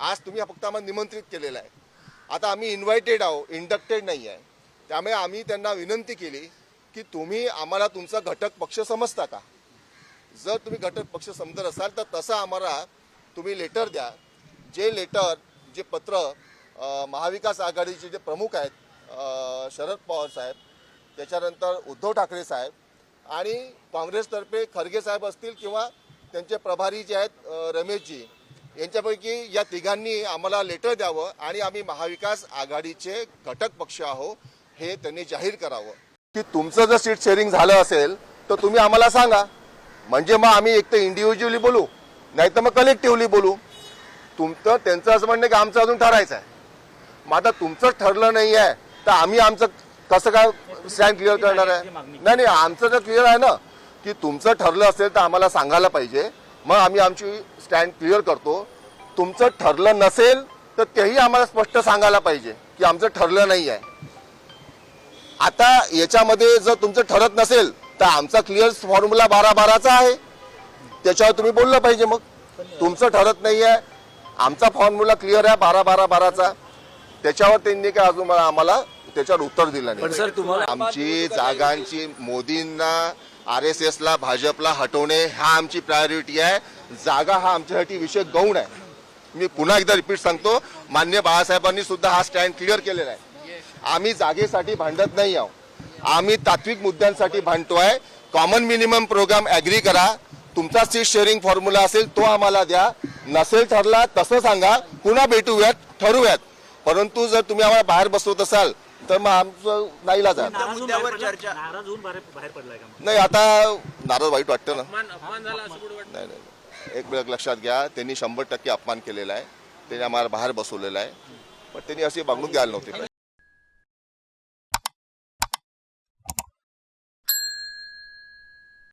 आज तुम्ही फक्त आम्हाला निमंत्रित केलेलं आहे. आता आम्ही इन्व्हायटेड आहो इंडक्टेड नाही आहे. त्यामुळे आम्ही त्यांना विनंती केली की तुम्ही आम्हाला तुमचा घटक पक्ष समजता का? जर तुम्ही घटक पक्ष समजत असाल तर तसं आम्हाला तुम्ही लेटर द्या. जे लेटर जे पत्र महाविकास आघाडीचे जे प्रमुख आहेत शरद पवार साहेब त्याच्यानंतर उद्धव ठाकरे साहेब आणि काँग्रेसतर्फे खरगे साहेब असतील किंवा त्यांचे प्रभारी जे आहेत रमेशजी यांच्यापैकी या तिघांनी आम्हाला लेटर द्यावं आणि आम्ही महाविकास आघाडीचे घटक पक्ष आहो हे त्यांनी जाहीर करावं. की तुमचं जर सीट शेअरिंग झालं असेल तर तुम्ही आम्हाला सांगा. म्हणजे मग आम्ही एक तर इंडिव्हिज्युअली बोलू नाही तर मग कलेक्टिव्हली बोलू. तुमचं त्यांचं असं म्हणणं आहे की आमचं अजून ठरायचं आहे. मग आता तुमचं ठरलं नाही आहे तर आम्ही आमचं कसं काय स्टँड क्लिअर करणार आहे? नाही नाही आमचं तर क्लिअर आहे ना की तुमचं ठरलं असेल तर आम्हाला सांगायला पाहिजे. मग आम्ही आमची स्टँड क्लिअर करतो. तुमचं ठरलं नसेल तर तेही आम्हाला स्पष्ट सांगायला पाहिजे की आमचं ठरलं नाही आहे आता याच्यामध्ये जर तुमचं ठरत नसेल तर आमचा क्लिअर फॉर्म्युला बारा बाराचा आहे. त्याच्यावर तुम्ही बोललं पाहिजे मग. तुमचं ठरत नाही आहे आमचा फॉर्म्युला क्लिअर आहे बारा बारा बाराचा त्याच्यावर त्यांनी काय अजून आम्हाला त्याच्यावर उत्तर दिलं नाही. आमची जागांची मोदींना आर एस एसला भाजपला हटवणे हा आमची प्रायोरिटी आहे. जागा हा आमच्यासाठी विषय गौण आहे. मी पुन्हा एकदा रिपीट सांगतो मान्य बाळासाहेबांनी सुद्धा हा स्टँड क्लिअर केलेला आहे. आम्ही जागेसाठी भांडत नाही आहोत. आम्ही तात्विक मुद्द्यांसाठी आहे. कॉमन मिनिमम प्रोग्राम ऍग्री करा. तुमचा सीट शेअरिंग फॉर्म्युला असेल तो आम्हाला द्या. नसेल ठरला तसं सांगा. पुन्हा भेटूयात ठरवूयात. परंतु जर तुम्ही आम्हाला बाहेर बसवत असाल तर मग आमचं नाईलाज आहे नाराज होऊन मुद्द्यावर चर्चा. नाराज होऊन बाहेर बाहेर पडलाय का मग? नाही आता नाराज वाईट वाटतं ना अपमान अपमान झाला असं कुठं वाटतं नाही नाही नाही. एक वेळ लक्षात घ्या त्यांनी शंभर टक्के अपमान केलेला आहे त्यांनी आम्हाला बाहेर बसवलेला आहे पण त्यांनी अशी वागणूक द्यायला नव्हती पाहिजे